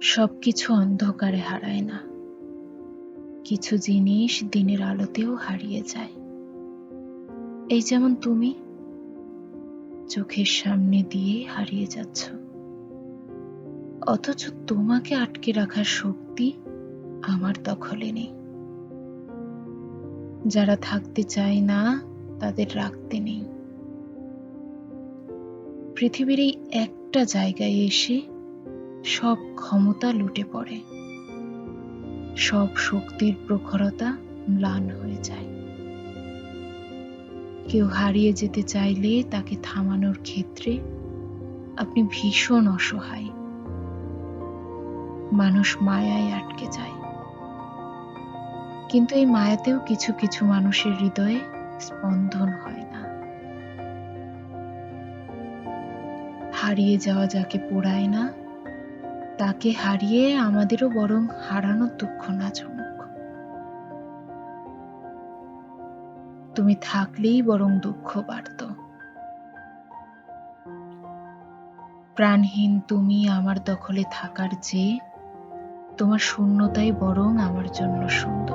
সবকিছু অন্ধকারে হারায় না। কিছু জিনিস দিনের আলোতেও হারিয়ে যায়। এই যেমন তুমি, চোখের সামনে দিয়ে হারিয়ে যাচ্ছ। অথচ তোমাকে আটকে রাখার শক্তি আমার দখলে নেই। যারা থাকতে চায় না, তাদের রাখতে নেই। পৃথিবীর এই একটা জায়গায় এসে সব ক্ষমতা লুটে পড়ে। সব শক্তির প্রখরতা ম্লান হয়ে যায়। কেউ হারিয়ে যেতে চাইলে তাকে থামানোর ক্ষেত্রে আপনি ভীষণ অসহায়। মানুষ মায়ায় আটকে যায়। কিন্তু এই মায়াতেও কিছু কিছু মানুষের হৃদয়ে স্পন্দন হয় না। হারিয়ে যাওয়া যাকে পোড়ায় না তাকে হারিয়ে আমাদেরও বরং হারানো দুঃখ না তুমি থাকলেই বরং দুঃখ বাড়ত। প্রাণহীন তুমি আমার দখলে থাকার চেয়ে তোমার শূন্যতাই বরং আমার জন্য সুন্দর।